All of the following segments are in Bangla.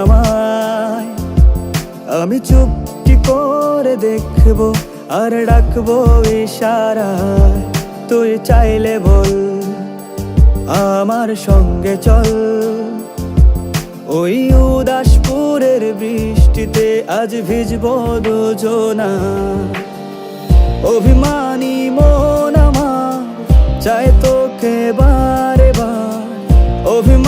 আমায়। আমি চুপটি করে দেখব আর ডাকবো ইশারা তুই চাইলে বল, আমার সঙ্গে চল। ওই উদাসপুরের বৃষ্টিতে আজ ভিজবো দুজনা। অভিমানী মন আমার, চায় তোকে বারে বার অভিমানী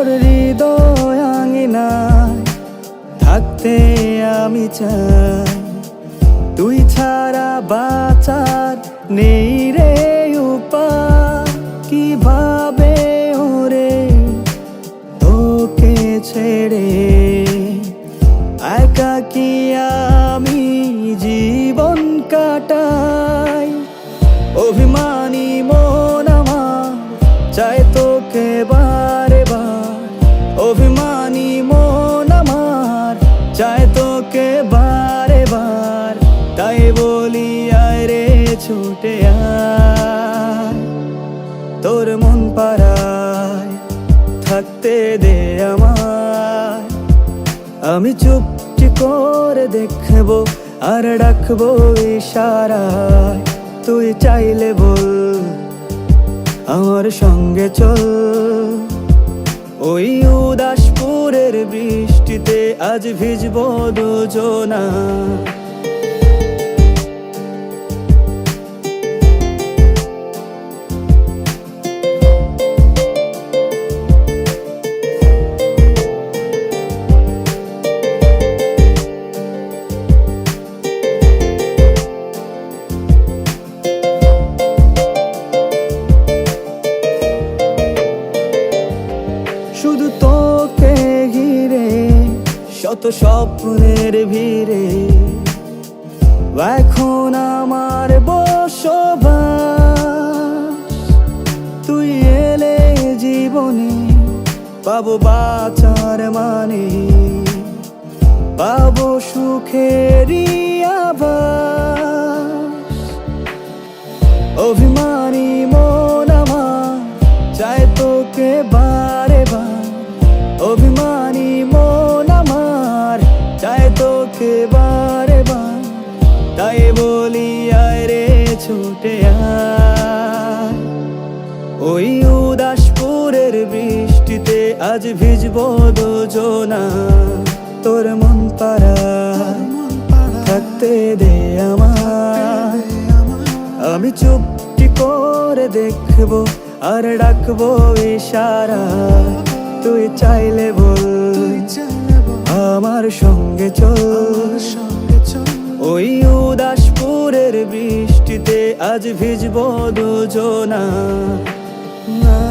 তোর হৃদয় আঙিনায় থাকতে আমি চাই। তুই ছাড়া বাঁচার নেই রে উপায়। কীভাবে ওরে তোকে ছেড়ে একা কি ছুটে আয়। তোর মন পাড়ায় থাকতে দে আমায়। আমি চুপটি করে দেখব আর ডাকবো ইশারায়। তুই চাইলে বল, আমার সঙ্গে চল। ওই উদাসপুরের বৃষ্টিতে আজ ভিজবো দুজনা। শত স্বপ্নের ভিড়ে এখন আমার বসবাস। তুই এলে জীবনে পাবো বাঁচার দুজনা, তোর মন পাড়া, থাকতে দে আমায়। আমি চুপটি করে দেখব আর ডাকবো ইশারা, তুই চাইলে বল, আমার সঙ্গে চল। ওই উদাসপুরের বৃষ্টিতে আজ ভিজবো দুজনা। না